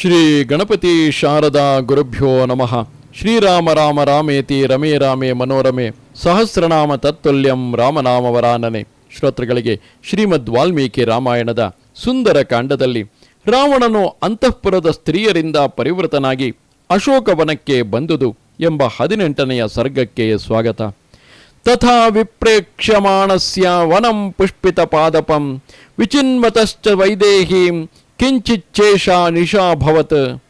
ಶ್ರೀ ಗಣಪತಿ ಶಾರದಾ ಗುರುಭ್ಯೋ ನಮಃ. ಶ್ರೀರಾಮ ರಾಮ ರಾಮೇತಿ ರಮೇ ರಾಮೇ ಮನೋರಮೆ. ಸಹಸ್ರನಾಮ ತತ್ತುಲ್ಯಂ ರಾಮನಾಮವರಾನನೆ. ಶ್ರೋತೃಗಳಿಗೆ ಶ್ರೀಮದ್ ವಾಲ್ಮೀಕಿ ರಾಮಾಯಣದ ಸುಂದರ ಕಾಂಡದಲ್ಲಿ ರಾವಣನು ಅಂತಃಪುರದ ಸ್ತ್ರೀಯರಿಂದ ಪರಿವೃತನಾಗಿ ಅಶೋಕವನಕ್ಕೆ ಬಂದುದು ಎಂಬ ಹದಿನೆಂಟನೆಯ ಸರ್ಗಕ್ಕೆ ಸ್ವಾಗತ. ತಥಾ ವಿಪ್ರೇಕ್ಷ್ಯಮಾಣಸ್ಯ ವನಂ ಪುಷ್ಪಿತ ಪಾದಪಂ ವಿಚಿನ್ಮತಶ್ಚ ವೈದೇಹೀಂ ಕಿಂಚಿಚ್ಚೇಷ ನಿಶಾಭವತ್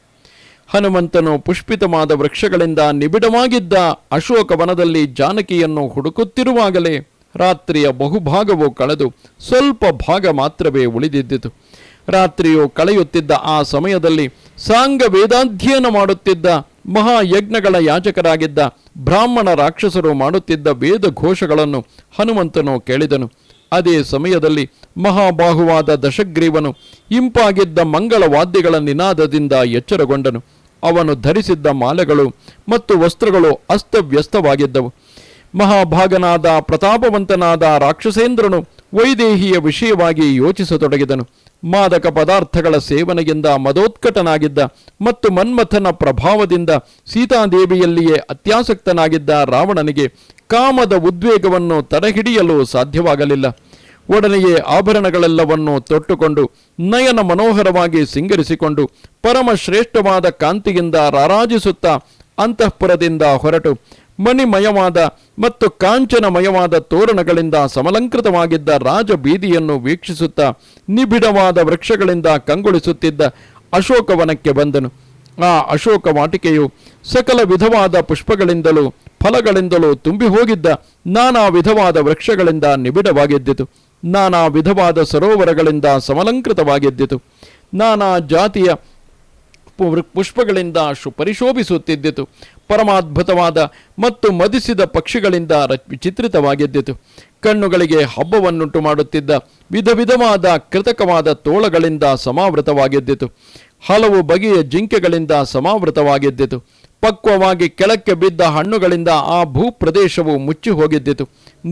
ಹನುಮಂತನು ಪುಷ್ಪಿತವಾದ ವೃಕ್ಷಗಳಿಂದ ನಿಬಿಡವಾಗಿದ್ದ ಅಶೋಕವನದಲ್ಲಿ ಜಾನಕಿಯನ್ನು ಹುಡುಕುತ್ತಿರುವಾಗಲೇ ರಾತ್ರಿಯ ಬಹುಭಾಗವು ಕಳೆದು ಸ್ವಲ್ಪ ಭಾಗ ಮಾತ್ರವೇ ಉಳಿದಿದ್ದಿತು. ರಾತ್ರಿಯು ಕಳೆಯುತ್ತಿದ್ದ ಆ ಸಮಯದಲ್ಲಿ ಸಾಂಗ ವೇದಾಧ್ಯಯನ ಮಾಡುತ್ತಿದ್ದ ಮಹಾಯಜ್ಞಗಳ ಯಾಜಕರಾಗಿದ್ದ ಬ್ರಾಹ್ಮಣ ರಾಕ್ಷಸರು ಮಾಡುತ್ತಿದ್ದ ವೇದ ಘೋಷಗಳನ್ನು ಹನುಮಂತನು ಕೇಳಿದನು. ಅದೇ ಸಮಯದಲ್ಲಿ ಮಹಾಬಾಹುವಾದ ದಶಗ್ರೀವನು ಇಂಪಾಗಿದ್ದ ಮಂಗಳ ವಾದ್ಯಗಳ ನಿನಾದದಿಂದ ಎಚ್ಚರಗೊಂಡನು. ಅವನು ಧರಿಸಿದ್ದ ಮಾಲೆಗಳು ಮತ್ತು ವಸ್ತ್ರಗಳು ಅಸ್ತವ್ಯಸ್ತವಾಗಿದ್ದವು. ಮಹಾಭಾಗನಾದ ಪ್ರತಾಪವಂತನಾದ ರಾಕ್ಷಸೇಂದ್ರನು ವೈದೇಹಿಯ ವಿಷಯವಾಗಿ ಯೋಚಿಸತೊಡಗಿದನು. ಮಾದಕ ಪದಾರ್ಥಗಳ ಸೇವನೆಯಿಂದ ಮದೋತ್ಕಟನಾಗಿದ್ದ ಮತ್ತು ಮನ್ಮಥನ ಪ್ರಭಾವದಿಂದ ಸೀತಾದೇವಿಯಲ್ಲಿಯೇ ಅತ್ಯಾಸಕ್ತನಾಗಿದ್ದ ರಾವಣನಿಗೆ ಕಾಮದ ಉದ್ವೇಗವನ್ನು ತಡೆಹಿಡಿಯಲು ಸಾಧ್ಯವಾಗಲಿಲ್ಲ. ಒಡನೆಯೇ ಆಭರಣಗಳೆಲ್ಲವನ್ನು ತೊಟ್ಟುಕೊಂಡು ನಯನ ಮನೋಹರವಾಗಿ ಸಿಂಗರಿಸಿಕೊಂಡು ಪರಮಶ್ರೇಷ್ಠವಾದ ಕಾಂತಿಯಿಂದ ರಾರಾಜಿಸುತ್ತಾ ಅಂತಃಪುರದಿಂದ ಹೊರಟು. ಮಣಿಮಯವಾದ ಮತ್ತು ಕಾಂಚನಮಯವಾದ ತೋರಣಗಳಿಂದ ಸಮಲಂಕೃತವಾಗಿದ್ದ ರಾಜ ಬೀದಿಯನ್ನು ವೀಕ್ಷಿಸುತ್ತಾ ನಿಬಿಡವಾದ ವೃಕ್ಷಗಳಿಂದ ಕಂಗೊಳಿಸುತ್ತಿದ್ದ ಅಶೋಕವನಕ್ಕೆ ಬಂದನು. ಆ ಅಶೋಕ ವಾಟಿಕೆಯು ಸಕಲ ವಿಧವಾದ ಪುಷ್ಪಗಳಿಂದಲೂ ಫಲಗಳಿಂದಲೂ ತುಂಬಿ ಹೋಗಿದ್ದ ನಾನಾ ವಿಧವಾದ ವೃಕ್ಷಗಳಿಂದ ನಿಬಿಡವಾಗಿದ್ದಿತು. ನಾನಾ ವಿಧವಾದ ಸರೋವರಗಳಿಂದ ಸಮಲಂಕೃತವಾಗಿದ್ದಿತು. ನಾನಾ ಜಾತಿಯ ಪುಷ್ಪಗಳಿಂದ ಶು ಪರಿಶೋಭಿಸುತ್ತಿದ್ದಿತು ಪರಮಾದ್ಭುತವಾದ ಮತ್ತು ಮದಿಸಿದ ಪಕ್ಷಿಗಳಿಂದ ವಿಚಿತ್ರಿತವಾಗಿದ್ದಿತು. ಕಣ್ಣುಗಳಿಗೆ ಹಬ್ಬವನ್ನುಂಟು ಮಾಡುತ್ತಿದ್ದ ವಿಧ ವಿಧವಾದ ಕೃತಕವಾದ ತೋಳಗಳಿಂದ ಸಮಾವೃತವಾಗಿದ್ದಿತು. ಹಲವು ಬಗೆಯ ಜಿಂಕೆಗಳಿಂದ ಸಮಾವೃತವಾಗಿದ್ದಿತು. ಪಕ್ವವಾಗಿ ಕೆಳಕ್ಕೆ ಬಿದ್ದ ಹಣ್ಣುಗಳಿಂದ ಆ ಭೂಪ್ರದೇಶವು ಮುಚ್ಚಿ ಹೋಗಿದ್ದಿತು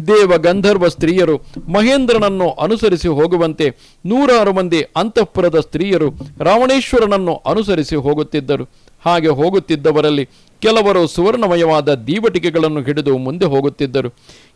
ದೇವ ಗಂಧರ್ವ ಸ್ತ್ರೀಯರು ಮಹೇಂದ್ರನನ್ನು ಅನುಸರಿಸಿ ಹೋಗುವಂತೆ ನೂರಾರು ಮಂದಿ ಅಂತಃಪುರದ ಸ್ತ್ರೀಯರು ರಾವಣೇಶ್ವರನನ್ನು ಅನುಸರಿಸಿ ಹೋಗುತ್ತಿದ್ದರು. ಹಾಗೆ ಹೋಗುತ್ತಿದ್ದವರಲ್ಲಿ ಕೆಲವರು ಸುವರ್ಣಮಯವಾದ ದೀವಟಿಕೆಗಳನ್ನು ಹಿಡಿದು ಮುಂದೆ ಹೋಗುತ್ತಿದ್ದರು.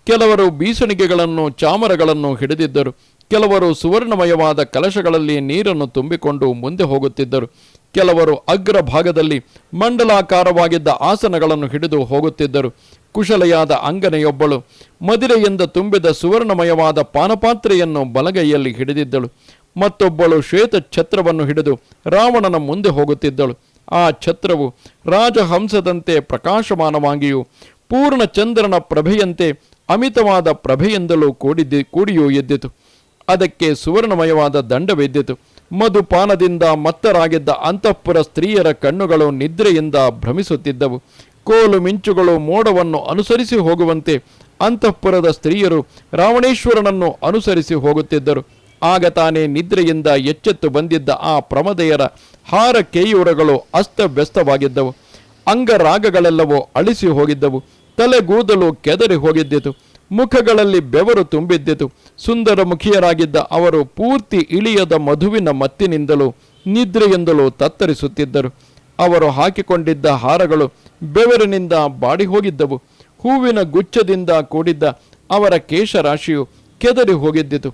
ಕೆಲವರು ಬೀಸಣಿಗೆಗಳನ್ನು, ಚಾಮರಗಳನ್ನು ಹಿಡಿದಿದ್ದರು. ಕೆಲವರು ಸುವರ್ಣಮಯವಾದ ಕಲಶಗಳಲ್ಲಿ ನೀರನ್ನು ತುಂಬಿಕೊಂಡು ಮುಂದೆ ಹೋಗುತ್ತಿದ್ದರು. ಕೆಲವರು ಅಗ್ರ ಭಾಗದಲ್ಲಿ ಮಂಡಲಾಕಾರವಾಗಿದ್ದ ಆಸನಗಳನ್ನು ಹಿಡಿದು ಹೋಗುತ್ತಿದ್ದರು. ಕುಶಲೆಯಾದ ಅಂಗನೆಯೊಬ್ಬಳು ಮದಿರೆಯಿಂದ ತುಂಬಿದ ಸುವರ್ಣಮಯವಾದ ಪಾನಪಾತ್ರೆಯನ್ನು ಬಲಗೈಯಲ್ಲಿ ಹಿಡಿದಿದ್ದಳು. ಮತ್ತೊಬ್ಬಳು ಶ್ವೇತ ಛತ್ರವನ್ನು ಹಿಡಿದು ರಾವಣನ ಮುಂದೆ ಹೋಗುತ್ತಿದ್ದಳು. ಆ ಛತ್ರವು ರಾಜಹಂಸದಂತೆ ಪ್ರಕಾಶಮಾನವಾಗಿಯೂ ಪೂರ್ಣ ಚಂದ್ರನ ಪ್ರಭೆಯಂತೆ ಅಮಿತವಾದ ಪ್ರಭೆಯಿಂದಲೂ ಕೂಡಿದ್ದು ಕೂಡಿಯೂ ಎದ್ದಿತು. ಅದಕ್ಕೆ ಸುವರ್ಣಮಯವಾದ ದಂಡವೆದ್ದಿತು. ಮಧುಪಾನದಿಂದ ಮತ್ತರಾಗಿದ್ದ ಅಂತಃಪುರ ಸ್ತ್ರೀಯರ ಕಣ್ಣುಗಳು ನಿದ್ರೆಯಿಂದ ಭ್ರಮಿಸುತ್ತಿದ್ದವು. ಕೋಲು ಮಿಂಚುಗಳು ಮೋಡವನ್ನು ಅನುಸರಿಸಿ ಹೋಗುವಂತೆ ಅಂತಃಪುರದ ಸ್ತ್ರೀಯರು ರಾವಣೇಶ್ವರನನ್ನು ಅನುಸರಿಸಿ ಹೋಗುತ್ತಿದ್ದರು. ಆಗ ತಾನೇ ನಿದ್ರೆಯಿಂದ ಎಚ್ಚೆತ್ತು ಬಂದಿದ್ದ ಆ ಪ್ರಮದೆಯರ ಹಾರ ಕೇಯೂರಗಳು ಅಸ್ತವ್ಯಸ್ತವಾಗಿದ್ದವು. ಅಂಗರಾಗಗಳೆಲ್ಲವೂ ಅಳಿಸಿ ಹೋಗಿದ್ದವು. ತಲೆಗೂದಲು ಕೆದರಿ ಹೋಗಿದ್ದಿತು. ಮುಖಗಳಲ್ಲಿ ಬೆವರು ತುಂಬಿದ್ದಿತು ಸುಂದರ ಮುಖಿಯರಾಗಿದ್ದ ಅವರು ಪೂರ್ತಿ ಇಳಿಯದ ಮಧುವಿನ ಮತ್ತಿನಿಂದಲೂ ನಿದ್ರೆಯಿಂದಲೂ ತತ್ತರಿಸುತ್ತಿದ್ದರು. ಅವರು ಹಾಕಿಕೊಂಡಿದ್ದ ಹಾರಗಳು ಬೆವರಿನಿಂದ ಬಾಡಿ ಹೋಗಿದ್ದವು ಹೂವಿನ ಗುಚ್ಛದಿಂದ ಕೂಡಿದ್ದ ಅವರ ಕೇಶರಾಶಿಯು ಕೆದರಿ ಹೋಗಿದ್ದಿತು.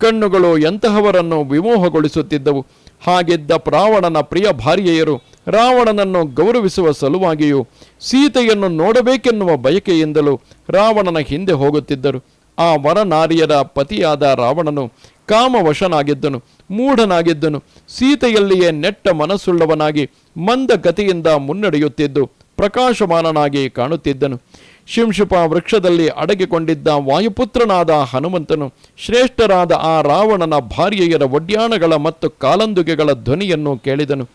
ಕಣ್ಣುಗಳು ಎಂತಹವರನ್ನು ವಿಮೋಹಗೊಳಿಸುತ್ತಿದ್ದವು. ಹಾಗಿದ್ದ ರಾವಣನ ಪ್ರಿಯ ಭಾರ್ಯೆಯರು ರಾವಣನನ್ನು ಗೌರವಿಸುವ ಸಲುವಾಗಿಯೂ ಸೀತೆಯನ್ನು ನೋಡಬೇಕೆನ್ನುವ ಬಯಕೆಯಿಂದಲೂ ರಾವಣನ ಹಿಂದೆ ಹೋಗುತ್ತಿದ್ದರು. ಆ ವರನಾರಿಯರ ಪತಿಯಾದ ರಾವಣನು ಕಾಮವಶನಾಗಿದ್ದನು, ಮೂಢನಾಗಿದ್ದನು, ಸೀತೆಯಲ್ಲಿಯೇ ನೆಟ್ಟ ಮನಸ್ಸುಳ್ಳವನಾಗಿ ಮಂದ ಗತಿಯಿಂದ ಮುನ್ನಡೆಯುತ್ತಿದ್ದು ಪ್ರಕಾಶಮಾನನಾಗಿ ಕಾಣುತ್ತಿದ್ದನು. ಶಿಂಶುಪ ವೃಕ್ಷದಲ್ಲಿ ಅಡಗಿಕೊಂಡಿದ್ದ ವಾಯುಪುತ್ರನಾದ ಹನುಮಂತನು ಶ್ರೇಷ್ಠರಾದ ಆ ರಾವಣನ ಭಾರ್ಯೆಯರ ಒಡ್ಯಾಣಗಳ ಮತ್ತು ಕಾಲಂದುಗೆಗಳ ಧ್ವನಿಯನ್ನು ಕೇಳಿದನು.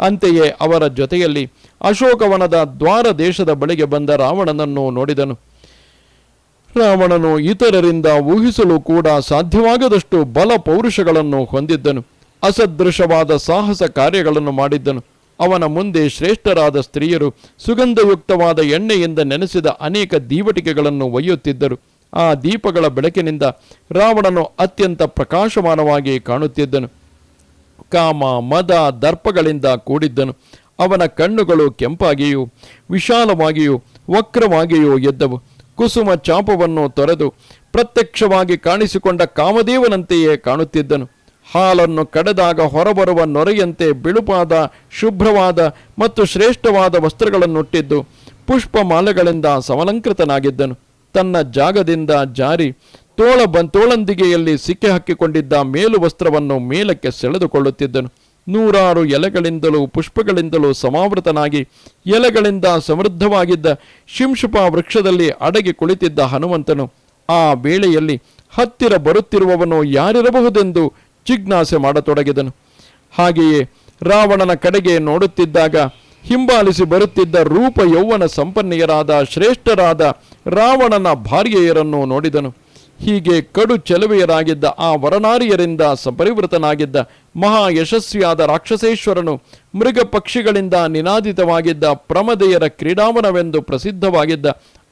ಅಂತೆಯೇ ಅವರ ಜೊತೆಯಲ್ಲಿ ಅಶೋಕವನದ ದ್ವಾರ ದೇಶದ ಬಳಿಗೆ ಬಂದ ರಾವಣನನ್ನು ನೋಡಿದನು. ರಾವಣನು ಇತರರಿಂದ ಊಹಿಸಲು ಕೂಡ ಸಾಧ್ಯವಾಗದಷ್ಟು ಬಲ ಪೌರುಷಗಳನ್ನು ಹೊಂದಿದ್ದನು. ಅಸದೃಶವಾದ ಸಾಹಸ ಕಾರ್ಯಗಳನ್ನು ಮಾಡಿದ್ದನು. ಅವನ ಮುಂದೆ ಶ್ರೇಷ್ಠರಾದ ಸ್ತ್ರೀಯರು ಸುಗಂಧಯುಕ್ತವಾದ ಎಣ್ಣೆಯಿಂದ ನೆನೆಸಿದ ಅನೇಕ ದೀವಟಿಕೆಗಳನ್ನು ಒಯ್ಯುತ್ತಿದ್ದರು. ಆ ದೀಪಗಳ ಬೆಳಕಿನಿಂದ ರಾವಣನು ಅತ್ಯಂತ ಪ್ರಕಾಶಮಾನವಾಗಿ ಕಾಣುತ್ತಿದ್ದನು. ಕಾಮ, ಮದ, ದರ್ಪಗಳಿಂದ ಕೂಡಿದ್ದನು. ಅವನ ಕಣ್ಣುಗಳು ಕೆಂಪಾಗಿಯೂ, ವಿಶಾಲವಾಗಿಯೂ, ವಕ್ರವಾಗಿಯೂ ಎದ್ದವು. ಕುಸುಮ ಚಾಪವನ್ನು ತೊರೆದು ಪ್ರತ್ಯಕ್ಷವಾಗಿ ಕಾಣಿಸಿಕೊಂಡ ಕಾಮದೇವನಂತೆಯೇ ಕಾಣುತ್ತಿದ್ದನು. ಹಾಲನ್ನು ಕಡೆದಾಗ ಹೊರಬರುವ ನೊರೆಯಂತೆ ಬಿಳುಪಾದ, ಶುಭ್ರವಾದ ಮತ್ತು ಶ್ರೇಷ್ಠವಾದ ವಸ್ತ್ರಗಳನ್ನುಟ್ಟಿದ್ದು ಪುಷ್ಪಮಾಲೆಗಳಿಂದ ಸಮಲಂಕೃತನಾಗಿದ್ದನು. ತನ್ನ ಜಾಗದಿಂದ ಜಾರಿ ತೋಳ ತೋಳಂದಿಗೆಯಲ್ಲಿ ಸಿಕ್ಕಿ ಹಾಕಿಕೊಂಡಿದ್ದ ಮೇಲು ವಸ್ತ್ರವನ್ನು ಮೇಲಕ್ಕೆ ಸೆಳೆದುಕೊಳ್ಳುತ್ತಿದ್ದನು. ನೂರಾರು ಎಲೆಗಳಿಂದಲೂ ಪುಷ್ಪಗಳಿಂದಲೂ ಸಮಾವೃತನಾಗಿ ಎಲೆಗಳಿಂದ ಸಮೃದ್ಧವಾಗಿದ್ದ ಶಿಂಶುಪ ವೃಕ್ಷದಲ್ಲಿ ಅಡಗಿ ಕುಳಿತಿದ್ದ ಹನುಮಂತನು, ಆ ವೇಳೆಯಲ್ಲಿ ಹತ್ತಿರ ಬರುತ್ತಿರುವವನು ಯಾರಿರಬಹುದೆಂದು ಜಿಜ್ಞಾಸೆ ಮಾಡತೊಡಗಿದನು. ಹಾಗೆಯೇ ರಾವಣನ ಕಡೆಗೆ ನೋಡುತ್ತಿದ್ದಾಗ ಹಿಂಬಾಲಿಸಿ ಬರುತ್ತಿದ್ದ ರೂಪ ಯೌವನ ಸಂಪನ್ನೆಯರಾದ ಶ್ರೇಷ್ಠರಾದ ರಾವಣನ ಭಾರ್ಯೆಯರನ್ನು ನೋಡಿದನು. ಹೀಗೆ ಕಡು ಚೆಲುವೆಯರಾಗಿದ್ದ ಆ ವರನಾರಿಯರಿಂದ ಸಪರಿವೃತನಾಗಿದ್ದ ಮಹಾ ಯಶಸ್ವಿಯಾದ ರಾಕ್ಷಸೇಶ್ವರನು ಮೃಗ ಪಕ್ಷಿಗಳಿಂದ ನಿನಾದಿತವಾಗಿದ್ದ ಪ್ರಮದೆಯರ ಕ್ರೀಡಾವನವೆಂದು ಪ್ರಸಿದ್ಧವಾಗಿದ್ದ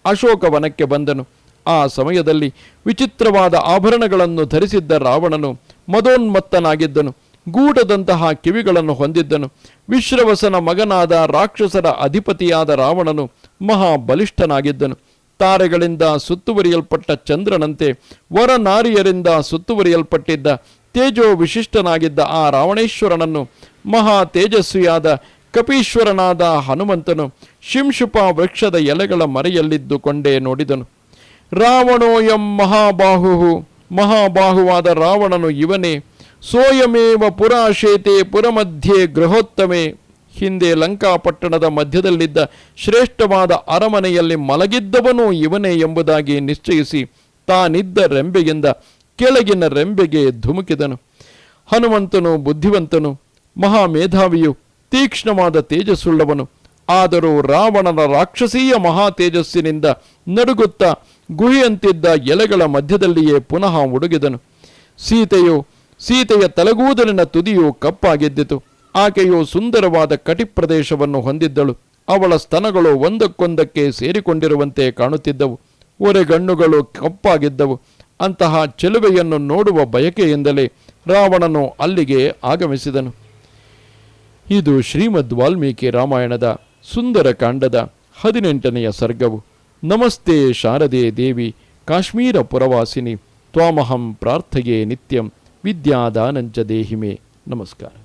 ಅಶೋಕವನಕ್ಕೆ ಬಂದನು. ಆ ಸಮಯದಲ್ಲಿ ವಿಚಿತ್ರವಾದ ಆಭರಣಗಳನ್ನು ಧರಿಸಿದ್ದ ರಾವಣನು ಮದೋನ್ಮತ್ತನಾಗಿದ್ದನು. ಗೂಢದಂತಹ ಕಿವಿಗಳನ್ನು ಹೊಂದಿದ್ದನು. ವಿಶ್ರವಸನ ಮಗನಾದ ರಾಕ್ಷಸರ ಅಧಿಪತಿಯಾದ ರಾವಣನು ಮಹಾಬಲಿಷ್ಠನಾಗಿದ್ದನು. ತಾರೆಗಳಿಂದ ಸುತ್ತುವರಿಯಲ್ಪಟ್ಟ ಚಂದ್ರನಂತೆ ವರನಾರಿಯರಿಂದ ಸುತ್ತುವರಿಯಲ್ಪಟ್ಟಿದ್ದ ತೇಜೋ ವಿಶಿಷ್ಟನಾಗಿದ್ದ ಆ ರಾವಣೇಶ್ವರನನ್ನು ಮಹಾ ತೇಜಸ್ವಿಯಾದ ಕಪೀಶ್ವರನಾದ ಹನುಮಂತನು ಶಿಂಶುಪ ವೃಕ್ಷದ ಎಲೆಗಳ ಮರೆಯಲ್ಲಿದ್ದುಕೊಂಡೇ ನೋಡಿದನು. ರಾವಣೋಯಂ ಮಹಾಬಾಹು ಮಹಾಬಾಹುವಾದ ರಾವಣನು ಇವನೇ ಸೋಯಮೇವ ಪುರಾಶೇತೆ ಪುರಮಧ್ಯೆ ಗೃಹೋತ್ತಮೆ. ಹಿಂದೆ ಲಂಕಾಪಟ್ಟಣದ ಮಧ್ಯದಲ್ಲಿದ್ದ ಶ್ರೇಷ್ಠವಾದ ಅರಮನೆಯಲ್ಲಿ ಮಲಗಿದ್ದವನು ಇವನೇ ಎಂಬುದಾಗಿ ನಿಶ್ಚಯಿಸಿ ತಾನಿದ್ದ ರೆಂಬೆಯಿಂದ ಕೆಳಗಿನ ರೆಂಬೆಗೆ ಧುಮುಕಿದನು. ಹನುಮಂತನು ಬುದ್ಧಿವಂತನು, ಮಹಾಮೇಧಾವಿಯು ತೀಕ್ಷ್ಣವಾದ ತೇಜಸ್ಸುಳ್ಳವನು. ಆದರೂ ರಾವಣನ ರಾಕ್ಷಸೀಯ ಮಹಾ ತೇಜಸ್ಸಿನಿಂದ ನಡುಗುತ್ತಾ ಗುಹಿಯಂತಿದ್ದ ಎಲೆಗಳ ಮಧ್ಯದಲ್ಲಿಯೇ ಪುನಃ ಉಡುಗಿದನು ಸೀತೆಯು, ಸೀತೆಯ ತಲೆಗೂದಲಿನ ತುದಿಯು ಕಪ್ಪಾಗಿದ್ದಿತು. ಆಕೆಯು ಸುಂದರವಾದ ಕಟಿಪ್ರದೇಶವನ್ನು ಹೊಂದಿದ್ದಳು. ಅವಳ ಸ್ತನಗಳು ಒಂದಕ್ಕೊಂದಕ್ಕೆ ಸೇರಿಕೊಂಡಿರುವಂತೆ ಕಾಣುತ್ತಿದ್ದವು. ಒರೆಗಣ್ಣುಗಳು ಕಪ್ಪಾಗಿದ್ದವು. ಅಂತಹ ಚೆಲುವೆಯನ್ನು ನೋಡುವ ಬಯಕೆಯಿಂದಲೇ ರಾವಣನು ಅಲ್ಲಿಗೆ ಆಗಮಿಸಿದನು. ಇದು ಶ್ರೀಮದ್ ವಾಲ್ಮೀಕಿ ರಾಮಾಯಣದ ಸುಂದರ ಕಾಂಡದ ಹದಿನೆಂಟನೆಯ ಸರ್ಗವು. ನಮಸ್ತೆ ಶಾರದೆ ದೇವಿ, ಕಾಶ್ಮೀರ ಪುರವಾಸಿನಿ, ತ್ವಾಮಹಂ ಪ್ರಾರ್ಥಯೇ ನಿತ್ಯಂ ವಿದ್ಯಾದಾನಂಚ ದೇಹಿಮೆ. ನಮಸ್ಕಾರ.